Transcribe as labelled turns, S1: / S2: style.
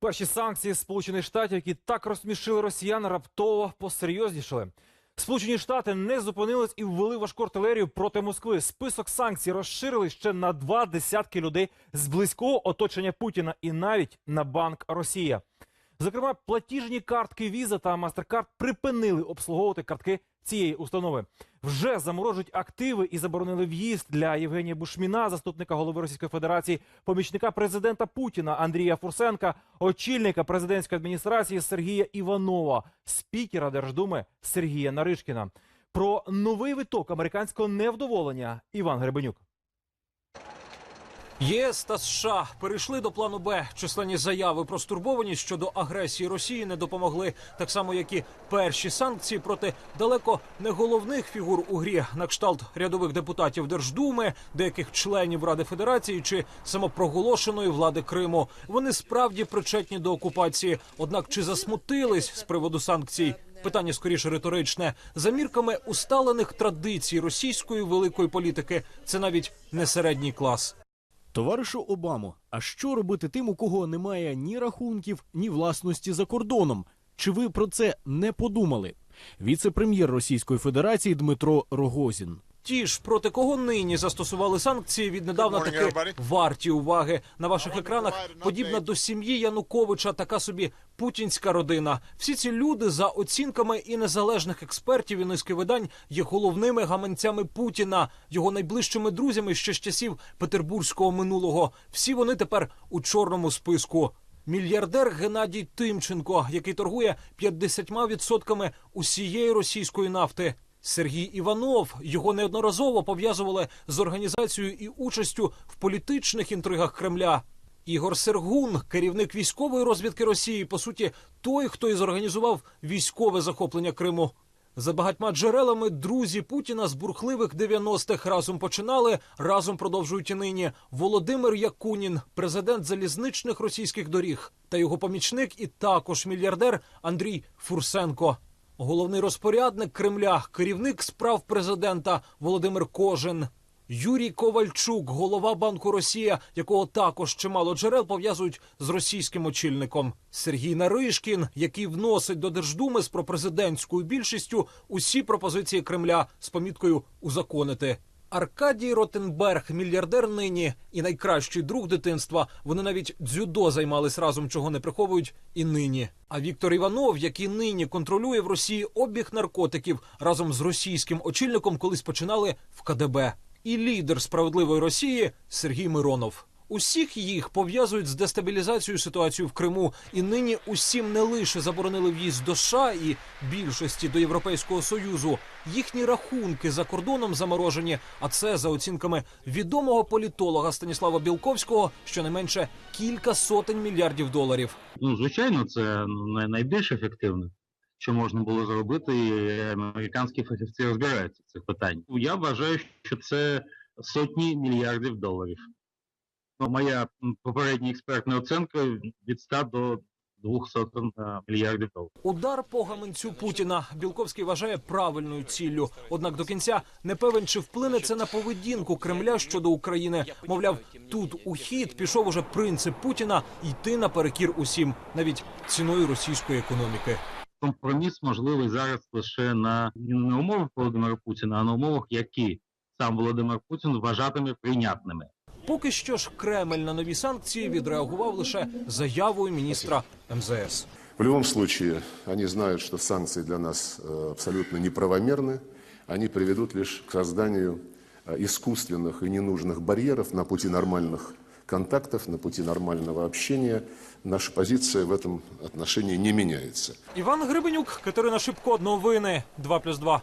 S1: Перші санкції Сполучених Штатів, які так розсмішили росіян, раптово посерйознішали. Сполучені Штати не зупинились і ввели важку артилерію проти Москви. Список санкцій розширили ще на два десятки людей з близького оточення Путіна і навіть на банк Росія. Зокрема, платіжні картки Visa та MasterCard припинили обслуговувати картки цієї установи. Вже заморожують активи і заборонили в'їзд для Євгенія Бушміна, заступника голови Російської Федерації, помічника президента Путіна Андрія Фурсенка, очільника президентської адміністрації Сергія Іванова, спікера Держдуми Сергія Наришкіна. Про новий виток американського невдоволення Іван Гребенюк.
S2: ЄС та США перейшли до плану Б. Численні заяви про стурбованість щодо агресії Росії не допомогли, так само як і перші санкції проти далеко не головних фігур у грі, на кшталт рядових депутатів Держдуми, деяких членів Ради Федерації чи самопроголошеної влади Криму. Вони справді причетні до окупації. Однак чи засмутились з приводу санкцій? Питання скоріше риторичне. За мірками усталених традицій російської великої політики. Це навіть не середній клас.
S3: Товаришу Обамо, а що робити тим, у кого немає ні рахунків, ні власності за кордоном? Чи ви про це не подумали? Віце-прем'єр Російської Федерації Дмитро Рогозін.
S2: Ті ж, проти кого нині застосували санкції, віднедавна таки варті уваги. На ваших екранах подібна до сім'ї Януковича, така собі путінська родина. Всі ці люди, за оцінками і незалежних експертів і низки видань, є головними гаманцями Путіна, його найближчими друзями ще з часів петербурзького минулого. Всі вони тепер у чорному списку. Мільярдер Геннадій Тимченко, який торгує 50% усієї російської нафти. Сергій Іванов його неодноразово пов'язували з організацією і участю в політичних інтригах Кремля. Ігор Сергун, керівник військової розвідки Росії, по суті, той, хто і зорганізував військове захоплення Криму. За багатьма джерелами друзі Путіна з бурхливих 90-х разом починали, разом продовжують і нині. Володимир Якунін, президент залізничних російських доріг, та його помічник, і також мільярдер Андрій Фурсенко. Головний розпорядник Кремля, керівник справ президента Володимир Кожин. Юрій Ковальчук, голова Банку Росія, якого також чимало джерел пов'язують з російським очільником. Сергій Наришкін, який вносить до Держдуми з пропрезидентською більшістю усі пропозиції Кремля з поміткою узаконити. Аркадій Ротенберг, мільярдер нині і найкращий друг дитинства. Вони навіть дзюдо займались разом, чого не приховують і нині. А Віктор Іванов, який нині контролює в Росії обіг наркотиків, разом з російським очільником колись починали в КДБ. І лідер справедливої Росії Сергій Миронов. Усіх їх пов'язують з дестабілізацією ситуації в Криму, і нині усім не лише заборонили в'їзд до США і більшості до Європейського союзу. Їхні рахунки за кордоном заморожені. А це за оцінками відомого політолога Станіслава Білковського щонайменше кілька сотень мільярдів доларів.
S4: Ну, звичайно, це найбільш ефективно, що можна було зробити, і американські фахівці розбираються в цих питаннях. Я вважаю, що це сотні мільярдів доларів. Ну, моя попередня експертна оцінка від 100 до 200 е, мільярдів доларів.
S2: Удар по гаманцю Путіна Білковський вважає правильною ціллю. Однак до кінця не певен, чи вплине це на поведінку Кремля щодо України. Мовляв, тут у хід пішов уже принцип Путіна йти наперекір усім, навіть ціною російської економіки.
S4: Компроміс можливий зараз лише на не на умовах Володимира Путіна, а на умовах, які сам Володимир Путін вважатиме прийнятними.
S2: Поки що ж Кремль на нові санкції відреагував лише заявою міністра МЗС.
S5: В любом случае, они знают, что санкции для нас э, абсолютно неправомерны. Они приведут лишь к созданию э, искусственных и ненужных барьеров на пути нормальных контактов, на пути нормального общения. Наша позиция в этом отношении не меняется.
S2: Іван Грибенюк, Катерина Шипко, новини 2+,2.